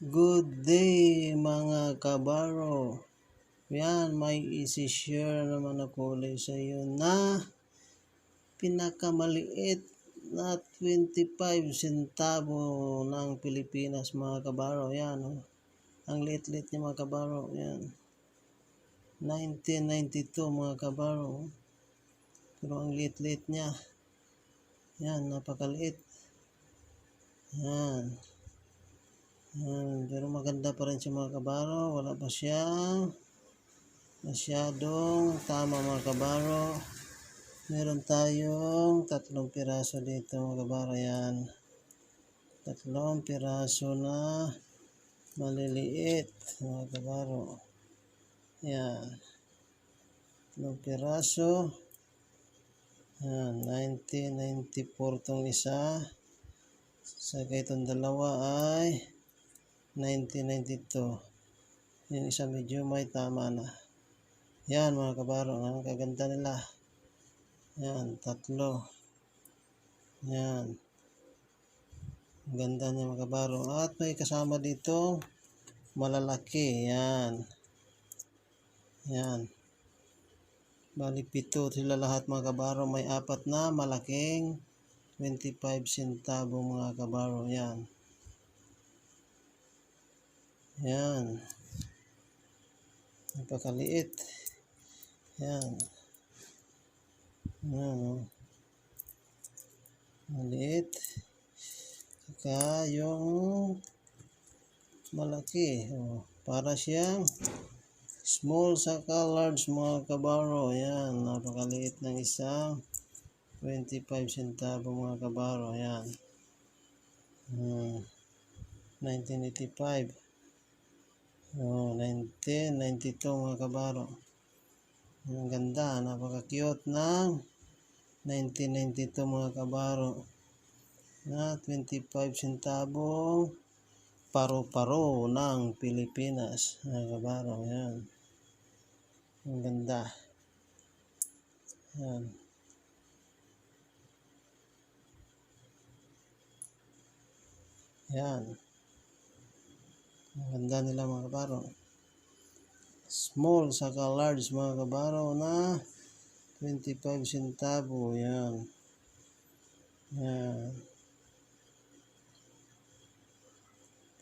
Good day mga kabaro. Yan, may isi-share naman ako ulit sa iyo na pinakamaliit na 25 centavo ng Pilipinas mga kabaro. Yan, oh. ang liit-liit niya mga kabaro. Yan. 1992 mga kabaro. Pero ang liit-liit niya. Yan, napakaliit. Yan. Yan, pero maganda pa rin siya mga kabaro. Wala pa siyang masyadong tama mga kabaro. Meron tayong tatlong piraso dito mga kabaro. Yan. Tatlong piraso na maliliit mga kabaro. Yan. Tatlong piraso. Yan. 1994 tong isa. Sa itong dalawa ay 1992. Yung isa medyo may tama na. Yan mga kabaro, ang kaganda nila. Yan, tatlo. Yan. Ang ganda niya mga kabaro. At may kasama dito malalaki. Yan. Yan. Bali pito sila lahat mga kabaro. May apat na malaking 25 centavo mga kabaro. Yan. Yan. Napakaliit. Yan. Yan. oh. Maliit. Saka yung malaki. Oh, para siyang small saka large mga kabaro. Yan. Napakaliit ng isang 25 centavo mga kabaro. Yan. Hmm. 1985. Oh, 1992 mga kabaro. Ang ganda, napaka-cute ng 1992 mga kabaro. Na 25 centavo paro-paro ng Pilipinas. Mga kabaro, yan. Ang ganda. Yan. Yan. Ang ganda nila mga kabaro. Small saka large mga kabaro na 25 centavo. Yan. Yan.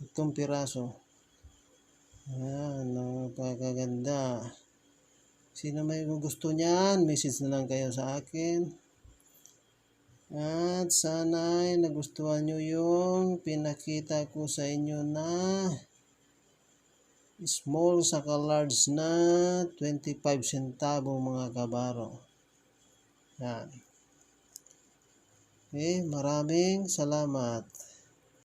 Itong piraso. Yan. Napakaganda. Sino may gusto niyan, message na lang kayo sa akin. At sana'y nagustuhan nyo yung pinakita ko sa inyo na small saka large na 25 centavo mga kabaro. Yan. Okay, maraming salamat.